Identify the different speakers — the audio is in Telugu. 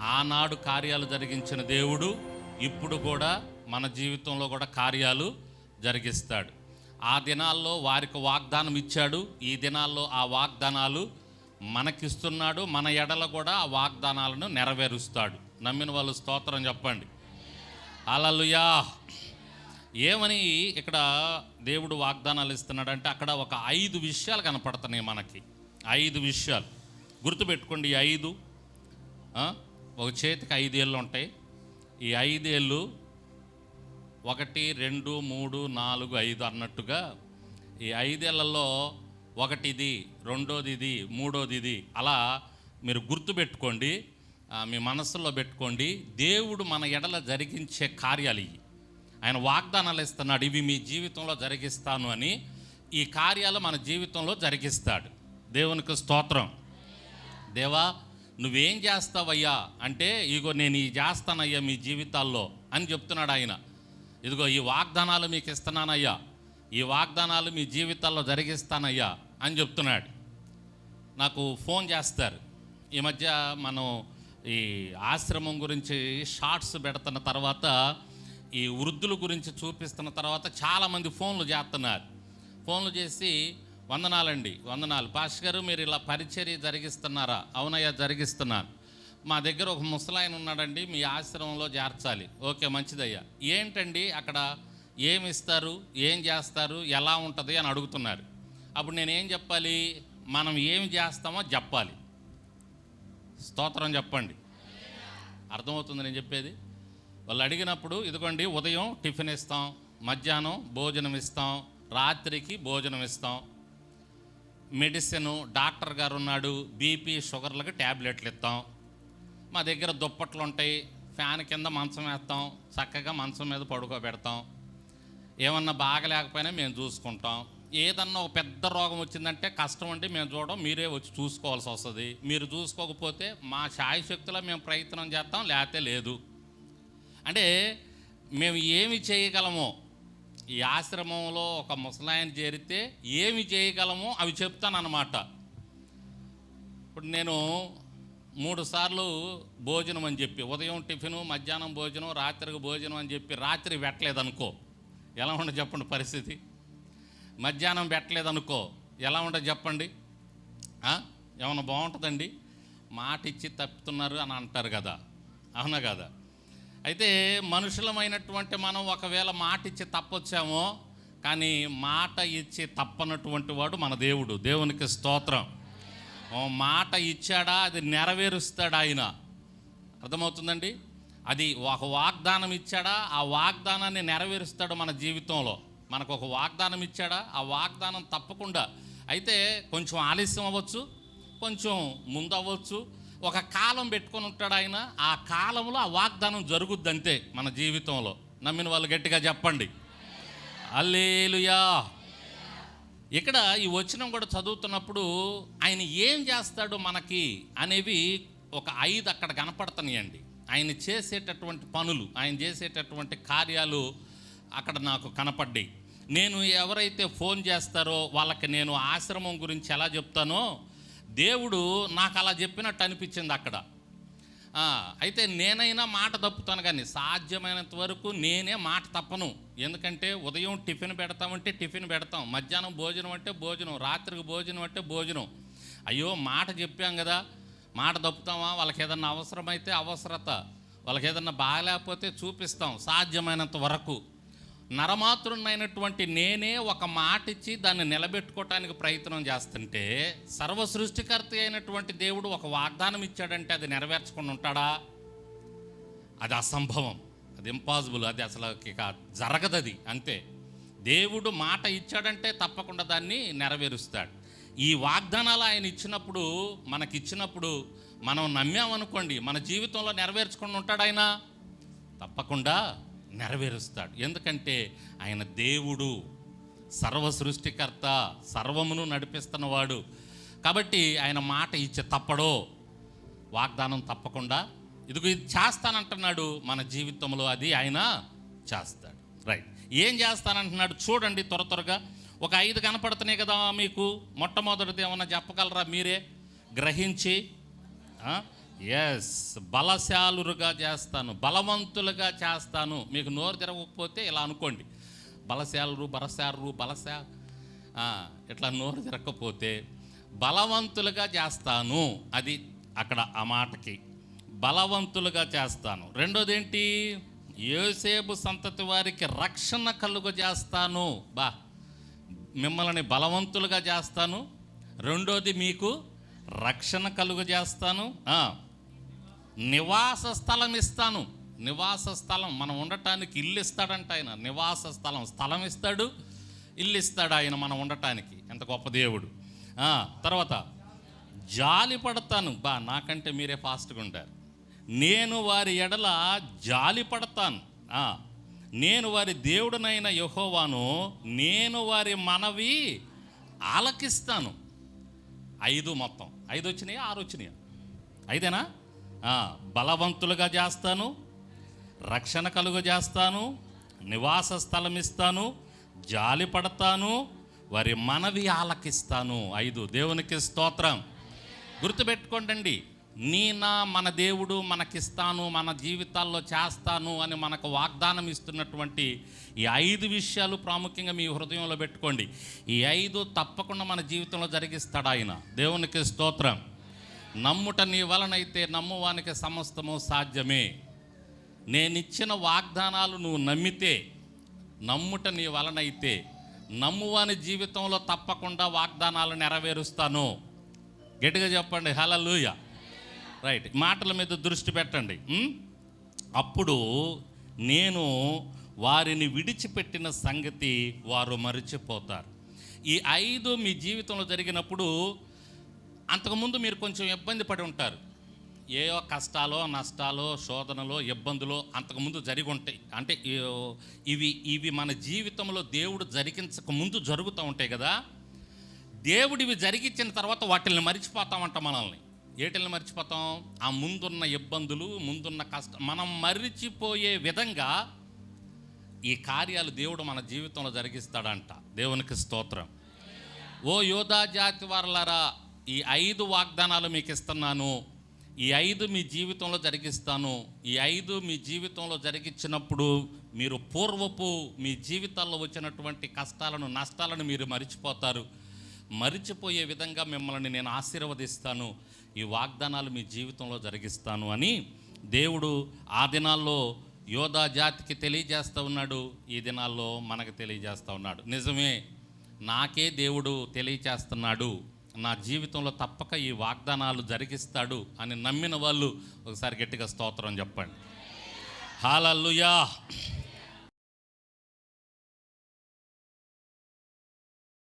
Speaker 1: ఆనాడు కార్యాలు జరిగించిన దేవుడు ఇప్పుడు కూడా మన జీవితంలో కూడా కార్యాలు జరిగిస్తాడు. ఆ దినాల్లో వారికి వాగ్దానం ఇచ్చాడు. ఈ దినాల్లో ఆ వాగ్దానాలు మనకిస్తున్నాడు. మన ఎడల కూడా ఆ వాగ్దానాలను నెరవేరుస్తాడు. నమ్మిన వాళ్ళు స్తోత్రం చెప్పండి. అలలుయా ఏమని ఇక్కడ దేవుడు వాగ్దానాలు ఇస్తున్నాడంటే అక్కడ ఒక ఐదు విషయాలు కనపడుతున్నాయి మనకి. ఐదు విషయాలు. గుర్తుపెట్టుకోండి ఐదు. ఒక చేతికి ఐదేళ్ళు ఉంటాయి. ఈ ఐదేళ్ళు ఒకటి రెండు మూడు నాలుగు ఐదు అన్నట్టుగా ఈ ఐదేళ్ళలో ఒకటి ఇది రెండోది ఇది మూడోది ఇది అలా మీరు గుర్తుపెట్టుకోండి మీ మనసులో పెట్టుకోండి. దేవుడు మన ఎడల జరిగించే కార్యాలు ఇవి. ఆయన వాగ్దానాలు ఇస్తున్నాడు ఇవి మీ జీవితంలో జరిగిస్తాను అని ఈ కార్యాలు మన జీవితంలో జరిగిస్తాడు. దేవునికి స్తోత్రం. దేవా నువ్వేం చేస్తావయ్యా? అంటే ఇగో నేను ఈ చేస్తానయ్యా మీ జీవితాల్లో అని చెప్తున్నాడు ఆయన. ఇదిగో ఈ వాగ్దానాలు మీకు ఇస్తున్నానయ్యా. ఈ వాగ్దానాలు మీ జీవితాల్లో జరిగిస్తానయ్యా అని చెప్తున్నాడు. నాకు ఫోన్ చేస్తారు. ఈ మధ్య మనం ఈ ఆశ్రమం గురించి షార్ట్స్ పెడుతున్న తర్వాత ఈ వృద్ధుల గురించి చూపిస్తున్న తర్వాత చాలామంది ఫోన్లు చేస్తున్నారు. ఫోన్లు చేసి వందనాలండి వందనాలు. పాష్ గారు మీరు ఇలా పరిచర్య జరిగిస్తున్నారా? అవునయ్యా జరిగిస్తున్నాను. మా దగ్గర ఒక ముసలాయన ఉన్నాడండి మీ ఆశ్రమంలో చేర్చాలి. ఓకే మంచిదయ్యా. ఏంటండి అక్కడ? ఏమి ఇస్తారు? ఏం చేస్తారు? ఎలా ఉంటుంది అని అడుగుతున్నారు. అప్పుడు నేనేం చెప్పాలి? మనం ఏమి చేస్తామో చెప్పాలి. స్తోత్రం చెప్పండి. అర్థమవుతుంది నేను చెప్పేది? వాళ్ళు అడిగినప్పుడు ఇదిగోండి ఉదయం టిఫిన్ ఇస్తాం మధ్యాహ్నం భోజనం ఇస్తాం రాత్రికి భోజనం ఇస్తాం. మెడిసిన్ డాక్టర్ గారు ఉన్నాడు బీపీ షుగర్లకు ట్యాబ్లెట్లు ఇస్తాం మా దగ్గర దుప్పట్లు ఉంటాయి ఫ్యాన్ కింద మంచం వేస్తాం చక్కగా మంచం మీద పడుకోబెడతాం. ఏమన్నా బాగలేకపోయినా మేము చూసుకుంటాం. ఏదన్నా ఒక పెద్ద రోగం వచ్చిందంటే కష్టం అంటే మేము చూడడం మీరే వచ్చి చూసుకోవాల్సి వస్తుంది. మీరు చూసుకోకపోతే మా శాయశక్తిలో మేము ప్రయత్నం చేస్తాం లేకపోతే లేదు. అంటే మేము ఏమి చేయగలమో ఈ ఆశ్రమంలో ఒక ముసలాయన చేరితే ఏమి చేయగలమో అవి చెప్తానన్నమాట. ఇప్పుడు నేను మూడు సార్లు భోజనం అని చెప్పి ఉదయం టిఫిను మధ్యాహ్నం భోజనం రాత్రికి భోజనం అని చెప్పి రాత్రి పెట్టలేదనుకో. ఎలా ఉండదు చెప్పండి పరిస్థితి? మధ్యాహ్నం పెట్టలేదనుకో ఎలా ఉండదు చెప్పండి? ఆ? ఏమన్నా బాగుంటుందండి? మాట ఇచ్చి తప్పుతున్నారు అని అంటారు కదా. అవునా కదా? అయితే మనుషులమైనటువంటి మనం ఒకవేళ మాట ఇచ్చి తప్పొచ్చామో కానీ మాట ఇచ్చి తప్పనటువంటి వాడు మన దేవుడు. దేవునికి స్తోత్రం. ఓ మాట ఇచ్చాడా అది నెరవేరుస్తాడు ఆయన? అర్థమవుతుందండి? అది ఒక వాగ్దానం ఇచ్చాడా ఆ వాగ్దానాన్ని నెరవేరుస్తాడు మన జీవితంలో. మనకు ఒక వాగ్దానం ఇచ్చాడా ఆ వాగ్దానం తప్పకుండా. అయితే కొంచెం ఆలస్యం అవ్వచ్చు కొంచెం ముందు అవ్వచ్చు ఒక కాలం పెట్టుకొని ఉంటాడు ఆయన. ఆ కాలంలో ఆ వాగ్దానం జరుగుద్ది అంతే మన జీవితంలో. నమ్మిన వాళ్ళు గట్టిగా చెప్పండి. అల్లేలుయా ఇక్కడ ఈ వచనం కూడా చదువుతున్నప్పుడు ఆయన ఏం చేస్తాడు మనకి అనేవి ఒక ఐదు అక్కడ కనపడుతున్నాయండి ఆయన చేసేటటువంటి పనులు ఆయన చేసేటటువంటి కార్యాలు అక్కడ నాకు కనపడ్డాయి. నేను ఎవరైతే ఫోన్ చేస్తారో వాళ్ళకి నేను ఆశ్రమం గురించి ఎలా చెప్తానో దేవుడు నాకు అలా చెప్పినట్టు అనిపించింది అక్కడ. అయితే నేనైనా మాట తప్పుతాను కానీ సాధ్యమైనంత వరకు నేనే మాట తప్పను. ఎందుకంటే ఉదయం టిఫిన్ పెడతామంటే టిఫిన్ పెడతాం. మధ్యాహ్నం భోజనం అంటే భోజనం. రాత్రికి భోజనం అంటే భోజనం. అయ్యో మాట చెప్పాం కదా. మాట తప్పుతామా? వాళ్ళకి ఏదన్నా అవసరమైతే అవసరత. వాళ్ళకి ఏదన్నా బాగాలేకపోతే చూపిస్తాం సాధ్యమైనంత వరకు. నరమాతృనైనటువంటి నేనే ఒక మాట ఇచ్చి దాన్ని నిలబెట్టుకోవటానికి ప్రయత్నం చేస్తుంటే సర్వ సృష్టికర్త అయినటువంటి దేవుడు ఒక వాగ్దానం ఇచ్చాడంటే అది నెరవేర్చకుండా ఉంటాడా? అది అసంభవం. అది ఇంపాసిబుల్ అది అసలు జరగదు అది. అంతే. దేవుడు మాట ఇచ్చాడంటే తప్పకుండా దాన్ని నెరవేరుస్తాడు. ఈ వాగ్దానాలు ఆయన ఇచ్చినప్పుడు మనకి ఇచ్చినప్పుడు మనం నమ్మామనుకోండి మన జీవితంలో నెరవేర్చుకుండా ఉంటాడు ఆయన? తప్పకుండా. నెరవేరుస్తాడు. ఎందుకంటే ఆయన దేవుడు సర్వ సృష్టికర్త సర్వమును నడిపిస్తున్నవాడు. కాబట్టి ఆయన మాట ఇచ్చే తప్పడో వాగ్దానం తప్పకుండా ఇదిగో ఇది చేస్తానంటున్నాడు మన జీవితంలో అది ఆయన చేస్తాడు. రైట్ ఏం చేస్తానంటున్నాడు చూడండి త్వర త్వరగా. ఒక ఐదు కనపడుతున్నాయి కదా మీకు. మొట్టమొదటిది ఏమన్నా చెప్పగలరా మీరే? గ్రహించి ఎస్ బలశాలురుగా చేస్తాను బలవంతులుగా చేస్తాను. మీకు నోరు తిరగకపోతే ఇలా అనుకోండి. బలశాలురు బలశారు బలశా ఇట్లా నోరు తిరగకపోతే బలవంతులుగా చేస్తాను. అది అక్కడ ఆ మాటకి. బలవంతులుగా చేస్తాను. రెండోది ఏంటి యోసేపు సంతతి వారికి రక్షణ కలుగు చేస్తాను. బా మిమ్మల్ని బలవంతులుగా చేస్తాను. రెండోది మీకు రక్షణ కలుగు చేస్తాను. నివాస స్థలం ఇస్తాను. నివాస స్థలం మనం ఉండటానికి ఇల్లు ఇస్తాడంట ఆయన. నివాస స్థలం స్థలం ఇస్తాడు ఇల్లు ఇస్తాడు ఆయన మనం ఉండటానికి. ఎంత గొప్ప దేవుడు. తర్వాత జాలి పడతాను. బా నాకంటే మీరే ఫాస్ట్గా ఉంటారు నేను వారి ఎడల జాలి పడతాను. నేను వారి దేవుడనైన యహోవాను నేను వారి మనవి ఆలకిస్తాను. ఐదు మొత్తం. ఐదు వచ్చినాయా? ఆరు వచ్చినాయా? ఐదేనా? బలవంతులుగా చేస్తాను రక్షణ కలుగు చేస్తాను నివాస స్థలం ఇస్తాను జాలి పడతాను వారి మనవి ఆలకిస్తాను. ఐదు. దేవునికి స్తోత్రం. గుర్తుపెట్టుకోండి నీ నా మన దేవుడు మనకిస్తాను మన జీవితాల్లో చేస్తాను అని మనకు వాగ్దానం ఇస్తున్నటువంటి ఈ ఐదు విషయాలు ప్రాముఖ్యంగా మీ హృదయంలో పెట్టుకోండి. ఈ ఐదు తప్పకుండా మన జీవితంలో జరిగిస్తాడు ఆయన. దేవునికి స్తోత్రం. నమ్ముట నీ వలనైతే నమ్మువానికి సమస్తము సాధ్యమే. నేనిచ్చిన వాగ్దానాలు నువ్వు నమ్మితే నమ్ముట నీ వలనైతే నమ్మువాని జీవితంలో తప్పకుండా వాగ్దానాలు నెరవేరుస్తాను. గట్టిగా చెప్పండి హలలుయ రైట్ మాటల మీద దృష్టి పెట్టండి. అప్పుడు నేను వారిని విడిచిపెట్టిన సంగతి వారు మరిచిపోతారు. ఈ ఐదు మీ జీవితంలో జరిగినప్పుడు అంతకుముందు మీరు కొంచెం ఇబ్బంది పడి ఉంటారు. ఏయో కష్టాలో నష్టాలో శోధనలో ఇబ్బందులో అంతకుముందు జరిగి ఉంటాయి. అంటే ఇవి ఇవి మన జీవితంలో దేవుడు జరిగించక ముందు జరుగుతూ ఉంటాయి కదా. దేవుడు ఇవి జరిగించిన తర్వాత వాటిని మరిచిపోతామంట మనల్ని. ఏటిని మర్చిపోతాం? ఆ ముందున్న ఇబ్బందులు ముందున్న కష్టం మనం మరిచిపోయే విధంగా ఈ కార్యాలు దేవుడు మన జీవితంలో జరిగిస్తాడంట. దేవునికి స్తోత్రం. ఓ యోధా జాతి వారలరా ఈ ఐదు వాగ్దానాలు మీకు ఇస్తున్నాను ఈ ఐదు మీ జీవితంలో జరిగిస్తాను. ఈ ఐదు మీ జీవితంలో జరిగించినప్పుడు మీరు పూర్వపు మీ జీవితాల్లో వచ్చినటువంటి కష్టాలను నష్టాలను మీరు మరిచిపోతారు. మరిచిపోయే విధంగా మిమ్మల్ని నేను ఆశీర్వదిస్తాను. ఈ వాగ్దానాలు మీ జీవితంలో జరిగిస్తాను అని దేవుడు ఆ దినాల్లో యోధా జాతికి తెలియజేస్తూ ఉన్నాడు. ఈ దినాల్లో మనకు తెలియజేస్తూ ఉన్నాడు. నిజమే నాకే దేవుడు తెలియచేస్తున్నాడు నా జీవితంలో తప్పక ఈ వాగ్దానాలు జరిగిస్తాడు అని నమ్మిన వాళ్ళు ఒకసారి గట్టిగా స్తోత్రం చెప్పండి. హాలల్లుయా